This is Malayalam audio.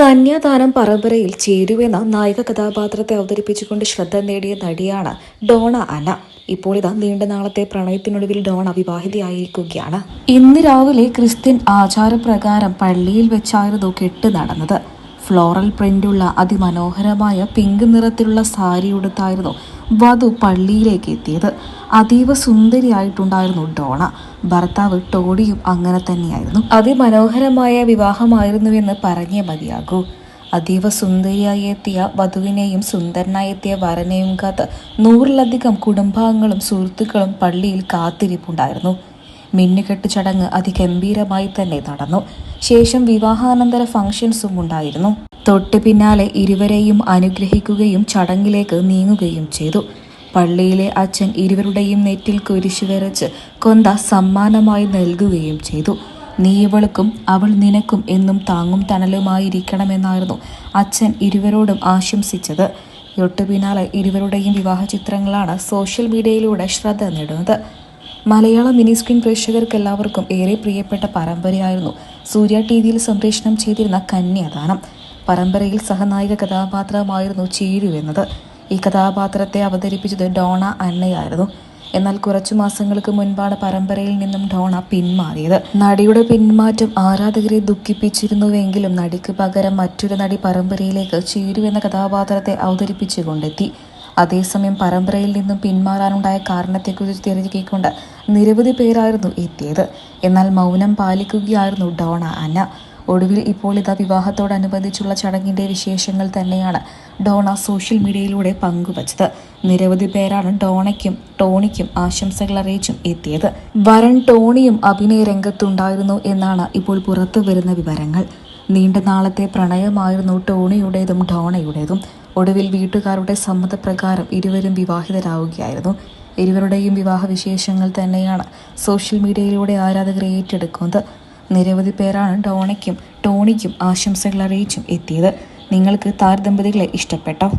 കന്യാദാനം പരമ്പരയിൽ ചേരുവെന്ന നായിക കഥാപാത്രത്തെ അവതരിപ്പിച്ചുകൊണ്ട് ശ്രദ്ധ നേടിയ നടിയാണ് ഡോണ അന. ഇപ്പോൾ ഇതാ നീണ്ട നാളത്തെ പ്രണയത്തിനൊടുവിൽ ഡോണ വിവാഹിതയായിരിക്കുകയാണ്. ഇന്ന് രാവിലെ ക്രിസ്ത്യൻ ആചാരപ്രകാരം പള്ളിയിൽ വെച്ചായിരുന്നു കെട്ട് നടന്നത്. ഫ്ലോറൽ പ്രിന്റുള്ള അതിമനോഹരമായ പിങ്ക് നിറത്തിലുള്ള സാരി ഉടുത്തായിരുന്നു വധു പള്ളിയിലേക്ക് എത്തിയത് അതീവ സുന്ദരിയായിട്ടുണ്ടായിരുന്നു ഡോണ. ഭർത്താവ് ടോഡിയും അങ്ങനെ തന്നെയായിരുന്നു. അതിമനോഹരമായ വിവാഹമായിരുന്നുവെന്ന് പറഞ്ഞേ മതിയാകൂ. അതീവ സുന്ദരിയായി എത്തിയ വധുവിനെയും സുന്ദരനായി എത്തിയ വരനെയും കാത്ത് നൂറിലധികം കുടുംബാംഗങ്ങളും സുഹൃത്തുക്കളും പള്ളിയിൽ കാത്തിരിപ്പുണ്ടായിരുന്നു. മിന്നുകെട്ട് ചടങ്ങ് അതിഗംഭീരമായി തന്നെ നടന്നു. ശേഷം വിവാഹാനന്തര ഫംഗ്ഷൻസും ഉണ്ടായിരുന്നു. തൊട്ട് പിന്നാലെ ഇരുവരെയും അനുഗ്രഹിക്കുകയും ചടങ്ങിലേക്ക് നീങ്ങുകയും ചെയ്തു. പള്ളിയിലെ അച്ഛൻ ഇരുവരുടെയും നെറ്റിൽ കുരിശു വരച്ച് കൊന്ത സമ്മാനമായി നൽകുകയും ചെയ്തു. നീ ഇവൾക്കും അവൾ നിനക്കും എന്നും താങ്ങും തണലുമായിരിക്കണമെന്നായിരുന്നു അച്ഛൻ ഇരുവരോടും ആശംസിച്ചത്. തൊട്ടു പിന്നാലെ ഇരുവരുടെയും വിവാഹ ചിത്രങ്ങളാണ് സോഷ്യൽ മീഡിയയിലൂടെ ശ്രദ്ധ നേടുന്നത്. മലയാള മിനി സ്ക്രീൻ പ്രേക്ഷകർക്ക് എല്ലാവർക്കും ഏറെ പ്രിയപ്പെട്ട പരമ്പരയായിരുന്നു സൂര്യ ടി വിയിൽ സംപ്രേഷണം ചെയ്തിരുന്ന കന്യാദാനം. പരമ്പരയിൽ സഹനായിക കഥാപാത്രമായിരുന്നു ചീരു എന്നത്. ഈ കഥാപാത്രത്തെ അവതരിപ്പിച്ചത് ഡോണ അന്നയായിരുന്നു. എന്നാൽ കുറച്ചു മാസങ്ങൾക്ക് മുൻപാണ് പരമ്പരയിൽ നിന്നും ഡോണ പിന്മാറിയത്. നടിയുടെ പിന്മാറ്റം ആരാധകരെ ദുഃഖിപ്പിച്ചിരുന്നുവെങ്കിലും നടിക്ക് പകരം മറ്റൊരു നടി പരമ്പരയിലേക്ക് ചീരു എന്ന കഥാപാത്രത്തെ അവതരിപ്പിച്ചു കൊണ്ടെത്തി. അതേസമയം പരമ്പരയിൽ നിന്നും പിന്മാറാനുണ്ടായ കാരണത്തെക്കുറിച്ച് തിരക്കിക്കൊണ്ട് നിരവധി പേരായിരുന്നു എത്തിയത്. എന്നാൽ മൗനം പാലിക്കുകയായിരുന്നു ഡോണ അന്ന. ഒടുവിൽ ഇപ്പോൾ ഇതാ വിവാഹത്തോടനുബന്ധിച്ചുള്ള ചടങ്ങിന്റെ വിശേഷങ്ങൾ തന്നെയാണ് ഡോണ സോഷ്യൽ മീഡിയയിലൂടെ പങ്കുവച്ചത്. നിരവധി പേരാണ് ഡോണയ്ക്കും ടോണിക്കും ആശംസകൾ അറിയിച്ചും എത്തിയത്. വരൻ ടോണിയും അഭിനയ രംഗത്തുണ്ടായിരുന്നു എന്നാണ് ഇപ്പോൾ പുറത്തു വരുന്ന വിവരങ്ങൾ. നീണ്ട നാളത്തെ പ്രണയമായിരുന്നു ടോണിയുടേതും ഡോണയുടേതും. ഒടുവിൽ വീട്ടുകാരുടെ സമ്മതപ്രകാരം ഇരുവരും വിവാഹിതരാവുകയായിരുന്നു. ഇരുവരുടെയും വിവാഹ വിശേഷങ്ങൾ തന്നെയാണ് സോഷ്യൽ മീഡിയയിലൂടെ ആരാധകർ ഏറ്റെടുക്കുന്നത്. നിരവധി പേരാണ് ഡോണയ്ക്കും ടോണിക്കും ആശംസകൾ അറിയിച്ചും എത്തിയത്. നിങ്ങൾക്ക് താരദമ്പതികളെ ഇഷ്ടപ്പെട്ടോ?